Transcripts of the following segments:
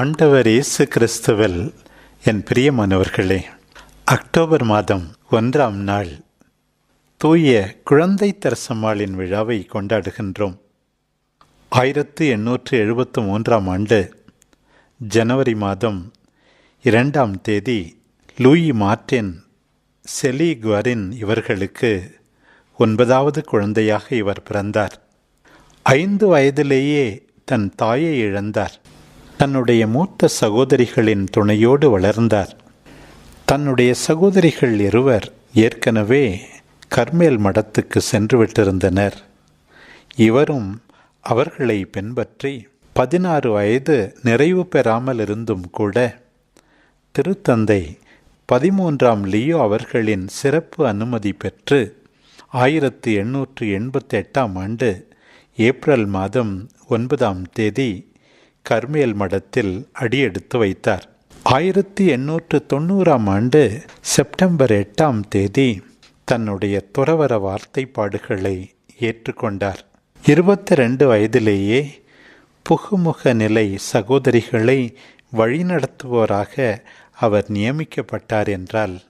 ஆண்டவர் இயேசு கிறிஸ்துவில் என் பிரியமானவர்களே அக்டோபர் மாதம் ஒன்றாம் நாள் தூய குழந்தை தரசம்மாளின் விழாவை கொண்டாடுகின்றோம். ஆயிரத்து எண்ணூற்று எழுபத்து மூன்றாம் ஆண்டு ஜனவரி மாதம் இரண்டாம் தேதி லூயி மார்டின் செலி குவரின் இவர்களுக்கு ஒன்பதாவது குழந்தையாக இவர் பிறந்தார். ஐந்து வயதிலேயே தன் தாயை இழந்தார். தன்னுடைய மூத்த சகோதரிகளின் துணையோடு வளர்ந்தார். தன்னுடைய சகோதரிகள் இருவர் ஏற்கனவே கர்மேல் மடத்துக்கு சென்று விட்டிருந்தனர் இவரும் அவர்களை பின்பற்றி பதினாறு வயது நிறைவு பெறாமல் இருந்தும் கூட திருத்தந்தை பதிமூன்றாம் லியோ அவர்களின் சிறப்பு அனுமதி பெற்று ஆயிரத்தி எண்ணூற்று எண்பத்தி எட்டாம் ஆண்டு ஏப்ரல் மாதம் ஒன்பதாம் தேதி கர்மேல் மடத்தில் அடியெடுத்து வைத்தார். ஆயிரத்தி எண்ணூற்று தொண்ணூறாம் ஆண்டு செப்டம்பர் எட்டாம் தேதி தன்னுடைய துறவர வார்த்தைப்பாடுகளை ஏற்றுக்கொண்டார். இருபத்தி ரெண்டு வயதிலேயே புகுமுக நிலை சகோதரிகளை வழிநடத்துவோராக அவர் நியமிக்கப்பட்டார் என்றால்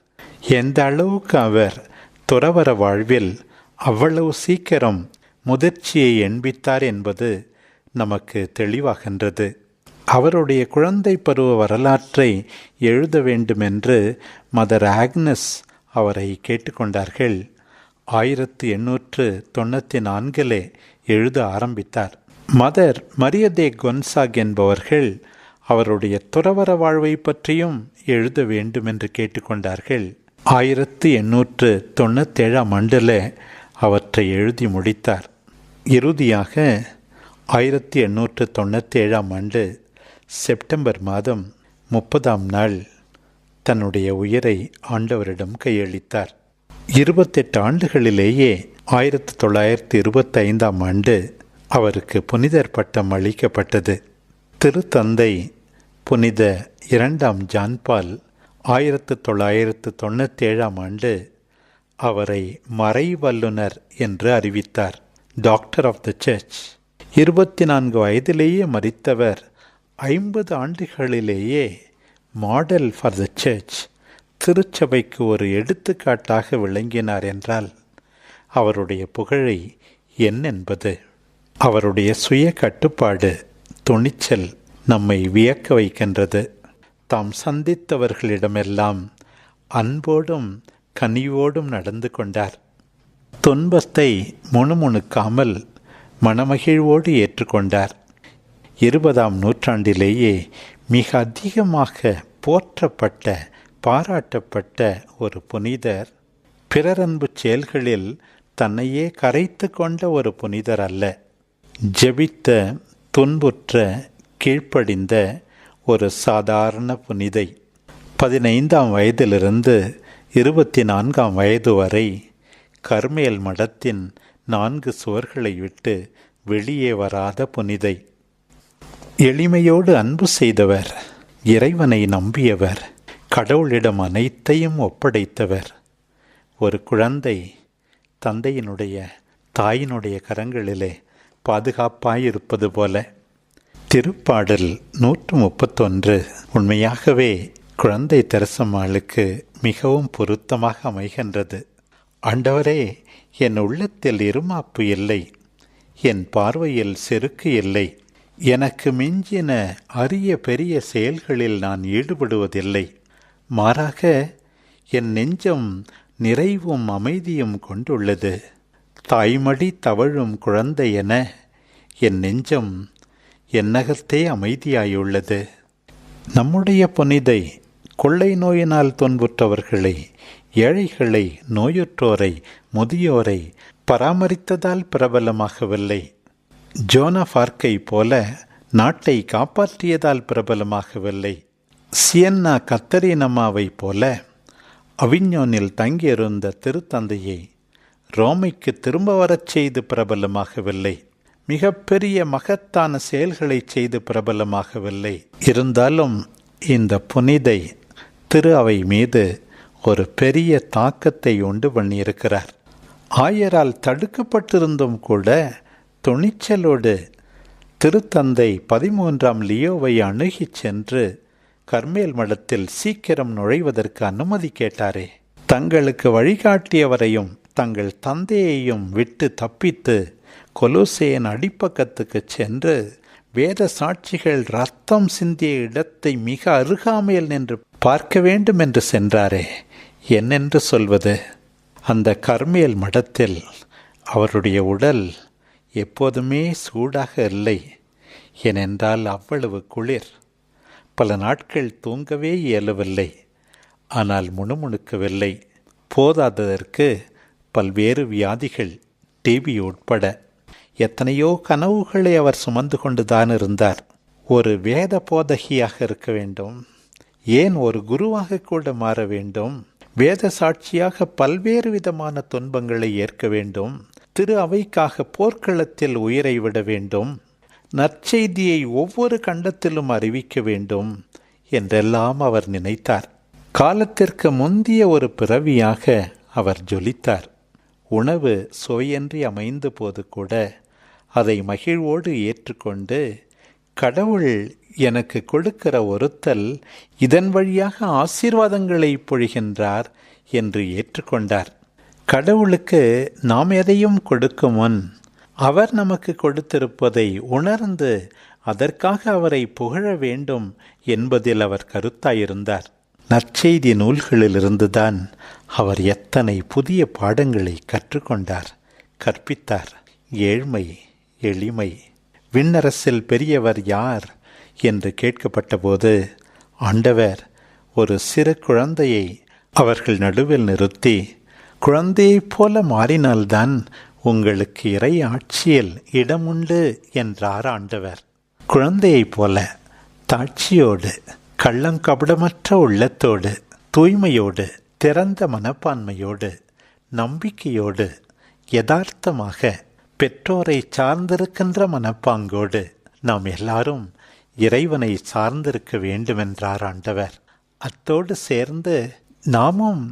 எந்த அளவுக்கு அவர் துறவர வாழ்வில் அவ்வளவு சீக்கிரம் முதிர்ச்சியை எண்பித்தார் என்பது நமக்கு தெளிவாகின்றது. அவருடைய குழந்தை பருவ வரலாற்றை எழுத வேண்டுமென்று மதர் ஆக்னஸ் அவரை கேட்டுக்கொண்டார்கள். ஆயிரத்து எண்ணூற்று தொண்ணூற்றி நான்கிலே எழுத ஆரம்பித்தார். மதர் மரியதே கொன்சாக் என்பவர்கள் அவருடைய துறவர வாழ்வை பற்றியும் எழுத வேண்டும் என்று கேட்டுக்கொண்டார்கள். ஆயிரத்து எண்ணூற்று தொண்ணூற்றேழாம் ஆண்டில் அவற்றை எழுதி முடித்தார். இறுதியாக ஆயிரத்தி எண்ணூற்று தொண்ணூற்றி ஏழாம் ஆண்டு செப்டம்பர் மாதம் முப்பதாம் நாள் தன்னுடைய உயிரை ஆண்டவரிடம் கையளித்தார். இருபத்தெட்டு ஆண்டுகளிலேயே ஆயிரத்தி தொள்ளாயிரத்தி இருபத்தைந்தாம் ஆண்டு அவருக்கு புனிதர் பட்டம் அளிக்கப்பட்டது. திருத்தந்தை புனித இரண்டாம் ஜான்பால் ஆயிரத்து தொள்ளாயிரத்து தொண்ணூற்றி ஏழாம் ஆண்டு அவரை மறை வல்லுனர் என்று அறிவித்தார். Doctor of the church. இருபத்தி நான்கு வயதிலேயே மறித்தவர். ஐம்பது ஆண்டுகளிலேயே மாடல் ஃபார் த சர்ச் திருச்சபைக்கு ஒரு எடுத்துக்காட்டாக விளங்கினார் என்றால் அவருடைய புகழை என்னென்பது? அவருடைய சுய கட்டுப்பாடு துணிச்சல் நம்மை வியக்க வைக்கின்றது. தாம் சந்தித்தவர்களிடமெல்லாம் அன்போடும் கனிவோடும் நடந்து கொண்டார். துன்பத்தை முணுமுணுக்காமல் மனமகிழ்வோடு ஏற்றுக்கொண்டார். இருபதாம் நூற்றாண்டிலேயே மிக அதிகமாக போற்றப்பட்ட பாராட்டப்பட்ட ஒரு புனிதர். பிறரன்பு செயல்களில் தன்னையே கரைத்து கொண்ட ஒரு புனிதர் அல்ல. ஜெபித்த துன்புற்ற கீழ்ப்படிந்த ஒரு சாதாரண புனிதை. பதினைந்தாம் வயதிலிருந்து இருபத்தி நான்காம் வயது வரை கர்மேல் மடத்தின் நான்கு சுவர்களை விட்டு வெளியே வராத புனிதை. எளிமையோடு அன்பு செய்தவர் இறைவனை நம்பியவர் கடவுளிடம் அனைத்தையும் ஒப்படைத்தவர். ஒரு குழந்தை தந்தையினுடைய தாயினுடைய கரங்களிலே பாதுகாப்பாயிருப்பது போல. திருப்பாடல் நூற்று முப்பத்தொன்று. உண்மையாகவே குழந்தை தெரசம்மாளுக்கு மிகவும் பொருத்தமாக அமைகின்றது. ஆண்டவரே என் உள்ளத்தில் இருமாப்பு இல்லை என் பார்வையில் செருக்கு இல்லை. எனக்கு மிஞ்சின அரிய பெரிய செயல்களில் நான் ஈடுபடுவதில்லை. மாறாக என் நெஞ்சம் நிறைவும் அமைதியும் கொண்டுள்ளது. தாய்மடி தவழும் குழந்தை என என் நெஞ்சம் என்னகத்தே அமைதியாயுள்ளது. நம்முடைய புனிதை கொள்ளை நோயினால் துன்புற்றவர்களை ஏழைகளை நோயுற்றோரை முதியோரை பராமரித்ததால் பிரபலமாகவில்லை. ஜோனா பார்க்கை போல நாட்டை காப்பாற்றியதால் பிரபலமாகவில்லை. சியன்னா கத்தரினம்மாவை போல அவிஞோனில் தங்கியிருந்த திருத்தந்தையை ரோமைக்கு திரும்ப வரச் செய்து பிரபலமாகவில்லை. மிகப்பெரிய மகத்தான செயல்களை செய்து பிரபலமாகவில்லை. இருந்தாலும் இந்த புனிதை திரு அவை மீது ஒரு பெரிய தாக்கத்தை உண்டு பண்ணியிருக்கிறார். ஆயரால் தடுக்கப்பட்டிருந்தும் கூட துணிச்சலோடு திருத்தந்தை பதிமூன்றாம் லியோவை அணுகிச் சென்று கர்மேல் மடத்தில் சீக்கிரம் நுழைவதற்கு அனுமதி கேட்டாரே. தங்களுக்கு வழிகாட்டியவரையும் தங்கள் தந்தையையும் விட்டு தப்பித்து கொலோசேயன் அடிப்பக்கத்துக்கு சென்று வேத சாட்சிகள் ரத்தம் சிந்திய இடத்தை மிக அருகாமையில் நின்று பார்க்க வேண்டும் என்று சென்றாரே. என்னென்று சொல்வது? அந்த கர்மியல் மடத்தில் அவருடைய உடல் எப்போதுமே சூடாக இல்லை. ஏனென்றால் அவ்வளவு குளிர். பல நாட்கள் தூங்கவே இயலவில்லை. ஆனால் முணுமுணுக்கவில்லை. போதாததற்கு பல்வேறு வியாதிகள் டிபி உட்பட எத்தனையோ கனவுகளை அவர் சுமந்து கொண்டுதான் இருந்தார். ஒரு வேத போதகியாக இருக்க வேண்டும். ஏன் ஒரு குருவாக கூட மாற வேண்டும்? வேத சாட்சியாக பல்வேறு விதமான துன்பங்களை ஏற்க வேண்டும். திரு அவைக்காக போர்க்களத்தில் உயிரை விட வேண்டும். நற்செய்தியை ஒவ்வொரு கண்டத்திலும் அறிவிக்க வேண்டும் என்றெல்லாம் அவர் நினைத்தார். காலத்திற்கு முந்திய ஒரு பிறவியாக அவர் ஜொலித்தார். உணவு சுவையின்றி அமைந்த போது கூட அதை மகிழ்வோடு ஏற்றுக்கொண்டு கடவுள் எனக்கு கொடுக்கிற ஒருத்தல் இதன் வழியாக ஆசீர்வாதங்களை பொழிகின்றார் என்று ஏற்றுக்கொண்டார். கடவுளுக்கு நாம் எதையும் கொடுக்கும் முன் அவர் நமக்கு கொடுத்திருப்பதை உணர்ந்து அதற்காக அவரை புகழ வேண்டும் என்பதில் அவர் கருத்தாயிருந்தார். நற்செய்தி நூல்களிலிருந்துதான் அவர் எத்தனை புதிய பாடங்களை கற்றுக்கொண்டார் கற்பித்தார். ஏழ்மை எளிமை. விண்ணரசில் பெரியவர் யார்? என்று கேட்கப்பட்டபோது ஆண்டவர் ஒரு சிறு குழந்தையை அவர்கள் நடுவில் நிறுத்தி குழந்தையைப் போல மாறினால்தான் உங்களுக்கு இறை ஆட்சியில் இடமுண்டு என்றார் ஆண்டவர். குழந்தையைப் போல தாட்சியோடு கள்ளங்கபடமற்ற உள்ளத்தோடு தூய்மையோடு திறந்த மனப்பான்மையோடு நம்பிக்கையோடு யதார்த்தமாக பெற்றோரை சார்ந்திருக்கின்ற மனப்பாங்கோடு நாம் எல்லாரும் இறைவனை சார்ந்திருக்க வேண்டுமென்றார் ஆண்டவர். அத்தோடு சேர்ந்து நாமும்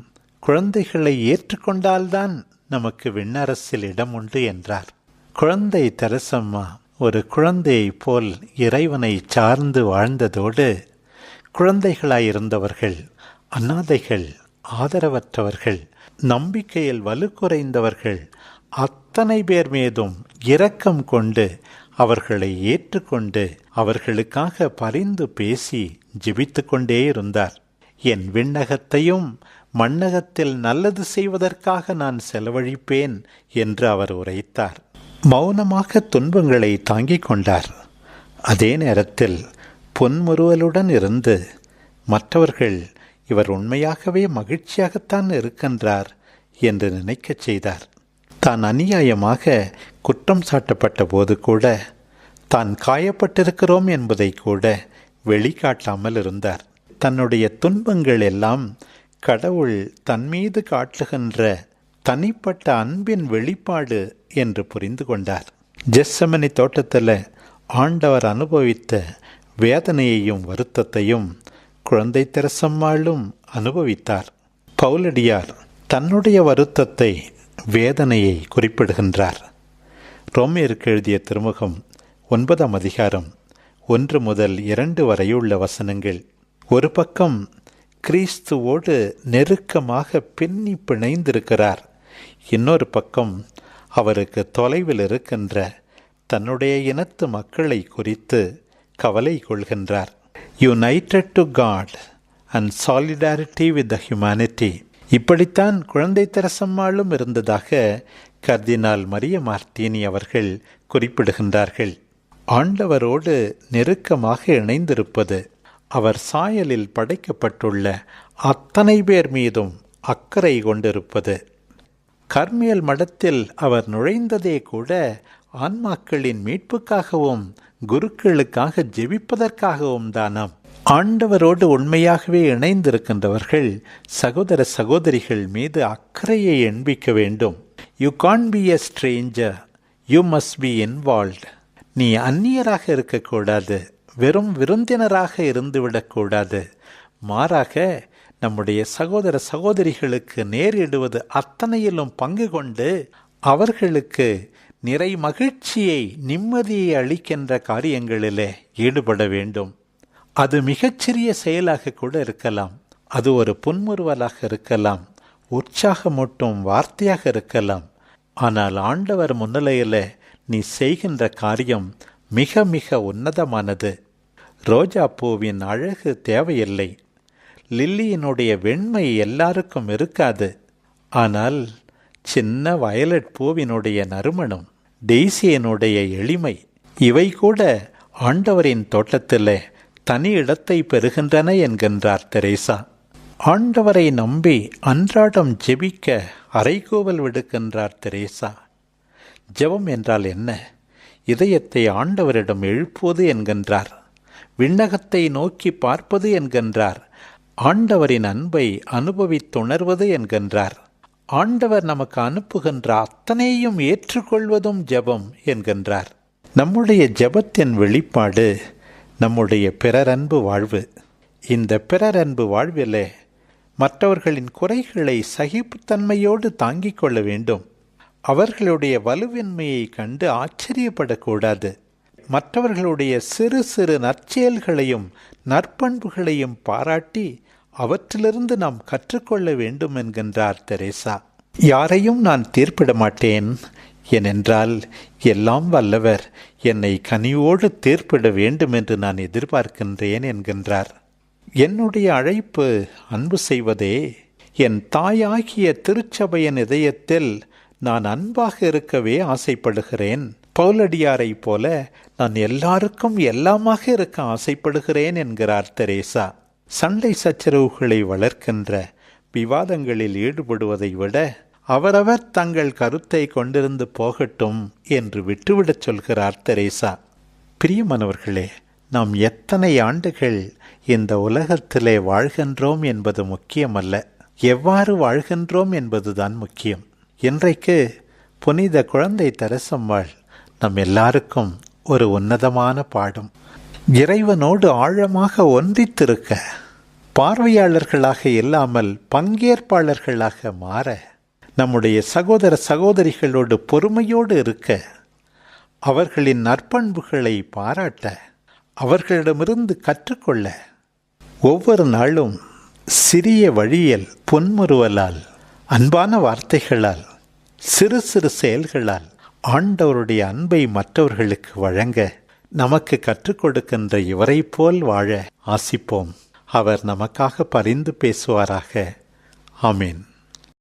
குழந்தைகளை ஏற்றுக்கொண்டால்தான் நமக்கு விண்ணரசில் இடம் உண்டு என்றார். குழந்தை தெரசம்மா ஒரு குழந்தையைப் போல் இறைவனை சார்ந்து வாழ்ந்ததோடு குழந்தைகளாயிருந்தவர்கள் அநாதைகள் ஆதரவற்றவர்கள் நம்பிக்கையில் வலுக்குறைந்தவர்கள் அத்தனை பேர் மீதும் இரக்கம் கொண்டு அவர்களை ஏற்றுக்கொண்டு அவர்களுக்காக பரிந்து பேசி ஜெபித்து கொண்டே இருந்தார். என் விண்ணகத்தையும் மண்ணகத்தில் நல்லது செய்வதற்காக நான் செலவழிப்பேன் என்று அவர் உரைத்தார். மௌனமாக துன்பங்களை தாங்கிக் கொண்டார். அதே நேரத்தில் பொன்முறுவலுடன் இருந்து மற்றவர்கள் இவர் உண்மையாகவே மகிழ்ச்சியாகத்தான் இருக்கின்றார் என்று நினைக்கச் செய்தார். தான் அநியாயமாக குற்றம் சாட்டப்பட்ட போது கூட தான் காயப்பட்டிருக்கிறோம் என்பதை கூட வெளிக்காட்டாமல் இருந்தார். தன்னுடைய துன்பங்கள் எல்லாம் கடவுள் தன்மீது காட்டுகின்ற தனிப்பட்ட அன்பின் வெளிப்பாடு என்று புரிந்து கொண்டார். ஜெஸ்ஸமனி தோட்டத்தில் ஆண்டவர் அனுபவித்த வேதனையையும் வருத்தத்தையும் குழந்தை தெரசம்மாளும் அனுபவித்தார். பவுலடியார் தன்னுடைய வருத்தத்தை வேதனையை குறிப்பிடுகின்றார். ரோமியருக்கு எழுதிய திருமுகம் ஒன்பதாம் அதிகாரம் ஒன்று முதல் இரண்டு வரையுள்ள வசனங்கள். ஒரு பக்கம் கிறிஸ்துவோடு நெருக்கமாக பின்னி பிணைந்திருக்கிறார். இன்னொரு பக்கம் அவருக்கு தொலைவில் இருக்கின்ற தன்னுடைய இனத்து மக்களை குறித்து கவலை கொள்கின்றார். United to God and solidarity with the humanity இப்படித்தான் குழந்தை தரசம்மாளும் இருந்ததாக கர்தினால் மரிய மார்த்தீனி அவர்கள் குறிப்பிடுகின்றார்கள். ஆண்டவரோடு நெருக்கமாக இணைந்திருப்பது அவர் சாயலில் படைக்கப்பட்டுள்ள அத்தனை பேர் மீதும் அக்கறை கொண்டிருப்பது. கர்மியல் மடத்தில் அவர் நுழைந்ததே கூட ஆன்மாக்களின் மீட்புக்காகவும் குருக்களுக்காக ஜெபிப்பதற்காகவும் தானாம். ஆண்டவரோடு உண்மையாகவே இணைந்திருக்கின்றவர்கள் சகோதர சகோதரிகள் மீது அக்கறையை எண்பிக்க வேண்டும். You can be a stranger you must be involved நீ அந்நியராக இருக்கக்கூடாது. வெறும் விருந்தினராக இருந்துவிடக்கூடாது. மாறாக நம்முடைய சகோதர சகோதரிகளுக்கு நேரிடுவது அத்தனையிலும் பங்கு கொண்டு அவர்களுக்கு நிறை மகிழ்ச்சியை நிம்மதியை அளிக்கின்ற காரியங்களிலே ஈடுபட வேண்டும். அது மிகச்சிறிய செயலாக கூட இருக்கலாம். அது ஒரு புன்முறுவலாக இருக்கலாம். உற்சாகமூட்டும் வார்த்தையாக இருக்கலாம். ஆனால் ஆண்டவர் முன்னிலையில் நீ செய்கின்ற காரியம் மிக மிக உன்னதமானது. ரோஜா பூவின் அழகு தேவையில்லை. லில்லியினுடைய வெண்மை எல்லாருக்கும் இருக்காது. ஆனால் சின்ன வயலட் பூவினுடைய நறுமணம் டெய்சியனுடைய எளிமை இவை கூட ஆண்டவரின் தோட்டத்தில் தனி இடத்தை பெறுகின்றன என்கின்றார் தெரேசா. ஆண்டவரை நம்பி அன்றாடம் ஜெபிக்க அரைகோவல் விடுக்கின்றார் தெரேசா. ஜெபம் என்றால் என்ன? இதயத்தை ஆண்டவரிடம் எழுப்புவது என்கின்றார். விண்ணகத்தை நோக்கி பார்ப்பது என்கின்றார். ஆண்டவரின் அன்பை அனுபவித்துணர்வது என்கின்றார். ஆண்டவர் நமக்கு அனுப்புகின்ற அத்தனையும் ஏற்றுக்கொள்வதும் ஜெபம் என்கின்றார். நம்முடைய ஜெபத்தின் வெளிப்பாடு நம்முடைய பிறரன்பு வாழ்வு. இந்த பிறரன்பு வாழ்விலே மற்றவர்களின் குறைகளை சகிப்புத்தன்மையோடு தாங்கிக் கொள்ள வேண்டும். அவர்களுடைய வலுவின்மையை கண்டு ஆச்சரியப்படக்கூடாது. மற்றவர்களுடைய சிறு சிறு நற்செயல்களையும் நற்பண்புகளையும் பாராட்டி அவற்றிலிருந்து நாம் கற்றுக்கொள்ள வேண்டும் என்கின்றார் தெரேசா. யாரையும் நான் தீர்ப்பிட மாட்டேன் ஏனென்றால் எல்லாம் வல்லவர் என்னை கனிவோடு தீர்ப்பிட வேண்டும் என்று நான் எதிர்பார்க்கின்றேன் என்கின்றார். என்னுடைய அழைப்பு அன்பு செய்வதே என் தாயாகிய திருச்சபையின் இதயத்தில் நான் அன்பாக இருக்கவே ஆசைப்படுகிறேன். பௌலடியாரைப் போல நான் எல்லாருக்கும் எல்லாமாக இருக்க ஆசைப்படுகிறேன் என்கிறார் தெரேசா. சண்டை சச்சரவுகளை வளர்க்கின்ற விவாதங்களில் ஈடுபடுவதை விட அவரவர் தங்கள் கருத்தை கொண்டிருந்து போகட்டும் என்று விட்டுவிடச் சொல்கிறார் தெரேசா. பிரியமானவர்களே நாம் எத்தனை ஆண்டுகள் இந்த உலகத்திலே வாழ்கின்றோம் என்பது முக்கியமல்ல. எவ்வாறு வாழ்கின்றோம் என்பதுதான் முக்கியம். இன்றைக்கு புனித குழந்தை தரசம்மாள் நம் எல்லாருக்கும் ஒரு உன்னதமான பாடம். இறைவனோடு ஆழமாக ஒன்றித்திருக்க பார்வையாளர்களாக இல்லாமல் பங்கேற்பாளர்களாக மாற நம்முடைய சகோதர சகோதரிகளோடு பொறுமையோடு இருக்க அவர்களின் நற்பண்புகளை பாராட்ட அவர்களிடமிருந்து கற்றுக்கொள்ள ஒவ்வொரு நாளும் சிறிய வழியில் புன்முறுவலால் அன்பான வார்த்தைகளால் சிறு சிறு செயல்களால் ஆண்டவருடைய அன்பை மற்றவர்களுக்கு வழங்க நமக்கு கற்றுக் கொடுக்கின்ற இவரை போல் வாழ ஆசிப்போம். அவர் நமக்காக பரிந்து பேசுவாராக. ஆமீன்.